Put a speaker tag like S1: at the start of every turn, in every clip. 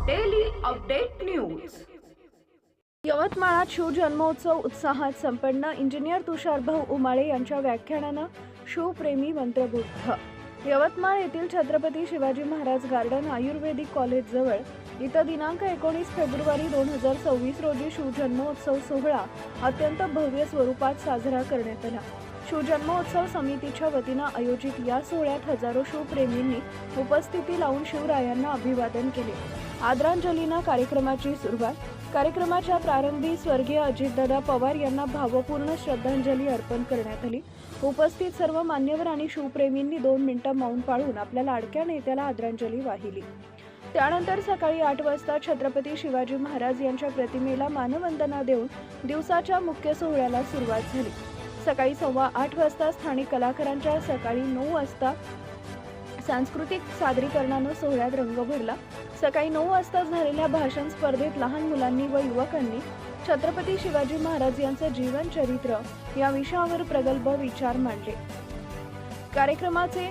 S1: Update news
S2: यवतमाळात शिवजन्मोत्सव उत्साहात संपन्न इंजिनियर तुषारभाऊ उमाळे यांच्या व्याख्यानानं शिवप्रेमी मंत्रबुद्ध यवतमाळ येथील छत्रपती शिवाजी महाराज गार्डन आयुर्वेदिक कॉलेजजवळ इथं दिनांक एकोणीस फेब्रुवारी दोन हजार सव्वीस रोजी शिवजन्मोत्सव सोहळा अत्यंत भव्य स्वरूपात साजरा करण्यात आला. शिवजन्मोत्सव समितीच्या वतीनं आयोजित या सोहळ्यात हजारो शिवप्रेमींनी उपस्थिती लावून शिवरायांना अभिवादन केले. आदरांजलीनं कार्यक्रमाची सुरुवात. कार्यक्रमाच्या प्रारंभी स्वर्गीय अजितदादा पवार यांना भावपूर्ण श्रद्धांजली अर्पण करण्यात आली. उपस्थित सर्व मान्यवर आणि शिवप्रेमींनी दोन मिनिटं मौन पाळून आपल्या लाडक्या नेत्याला आदरांजली वाहिली. त्यानंतर सकाळी आठ वाजता छत्रपती शिवाजी महाराज यांच्या प्रतिमेला मानवंदना देऊन दिवसाच्या मुख्य सोहळ्याला सुरुवात झाली. सकाळी सव्वा आठ वाजता स्थानिक कलाकारांच्या सकाळी नऊ वाजता सांस्कृतिक सादरीकरणानं सोहळ्यात रंग भरला. सकाळी नऊ वाजता झालेल्या भाषण स्पर्धेत लहान मुलांनी व युवकांनी छत्रपती शिवाजी महाराज यांचं जीवन चरित्र या विषयावर प्रगल्भ विचार मांडले. कार्यक्रमाचे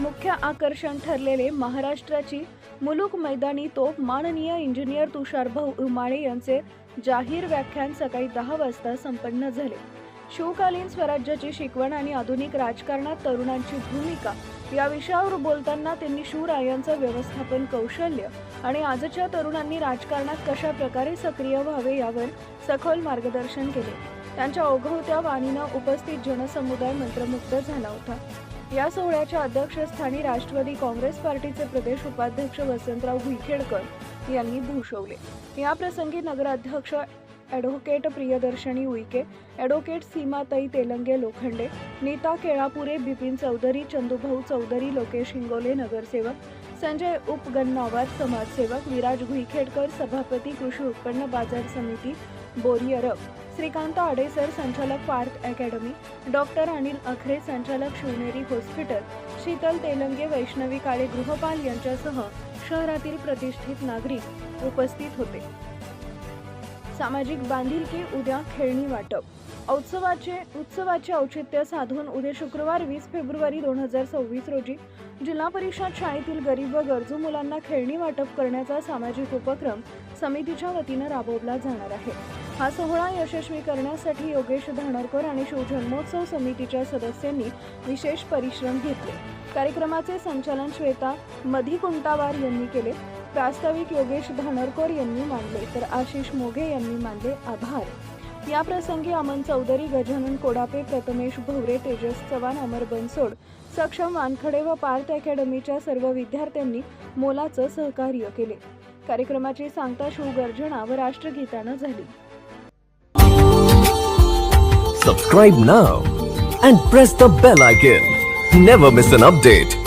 S2: मुख्य आकर्षण ठरलेले महाराष्ट्राची मुलुक मैदानी तोप माननीय इंजिनियर तुषारभाऊ उमाळे यांचे जाहीर व्याख्यान सकाळी दहा वाजता संपन्न झाले. शिवकालीन स्वराज्याची शिकवण आणि आधुनिक राजकारणात तरुणांची भूमिका या विषयावर बोलताना त्यांनी शिवरायांचं व्यवस्थापन कौशल्य आणि आजच्या तरुणांनी राजकारणात कशा प्रकारे सक्रिय व्हावे यावर सखोल मार्गदर्शन केले. त्यांच्या ओघवत्या वाणीनं उपस्थित जनसमुदाय मंत्रमुग्ध झाला होता. या सोहळ्याच्या अध्यक्षस्थानी राष्ट्रवादी काँग्रेस पार्टीचे प्रदेश उपाध्यक्ष वसंतराव विखेडकर यांनी भूषवले. या प्रसंगी नगराध्यक्ष ॲडव्होकेट प्रियदर्शनी उईके ॲडव्होकेट सीमाताई तेलंगे लोखंडे नीता केळापुरे बिपिन चौधरी चंदूभाऊ चौधरी लोकेश हिंगोले नगरसेवक संजय उपगन्नावार समाजसेवक विराज भुईखेडकर सभापती कृषी उत्पन्न बाजार समिती बोरी अरब श्रीकांत आडेसर संचालक पार्थ अकॅडमी डॉक्टर अनिल अखरे संचालक शिवनेरी हॉस्पिटल शीतल तेलंगे वैष्णवी काळे गृहपाल यांच्यासह शहरातील प्रतिष्ठित नागरिक उपस्थित होते. सामाजिक बांधिलकी उद्या खेळणी वाटप. उत्सवाचे उत्सवाचे औचित्य साधून उद्या शुक्रवार वीस फेब्रुवारी दोन हजार सव्वीस रोजी जिल्हा परिषद शाळेतील गरीब व गरजू मुलांना खेळणी वाटप करण्याचा सामाजिक उपक्रम समितीच्या वतीनं राबवला जाणार आहे. हा सोहळा यशस्वी करण्यासाठी योगेश धानरकर आणि शिवजन्मोत्सव समितीच्या सदस्यांनी विशेष परिश्रम घेतले. कार्यक्रमाचे संचालन श्वेता मधी कुंटावार यांनी केले. प्रास्ताविक योगेश धानरकर यांनी मांडले तर आशिष मोघे यांनी मानले आभार. या प्रसंगी अमन चौधरी गजानन कोडापे प्रथमेश भवरे तेजस चव्हाण अमर बनसोड सक्षम वानखडे व पार्थ अकॅडमीच्या सर्व विद्यार्थ्यांनी मोलाचं सहकार्य केले. कार्यक्रमाची सांगता शिवगर्जना व राष्ट्रगीतानं झाली.
S3: Subscribe now and press the bell icon. Never miss an update.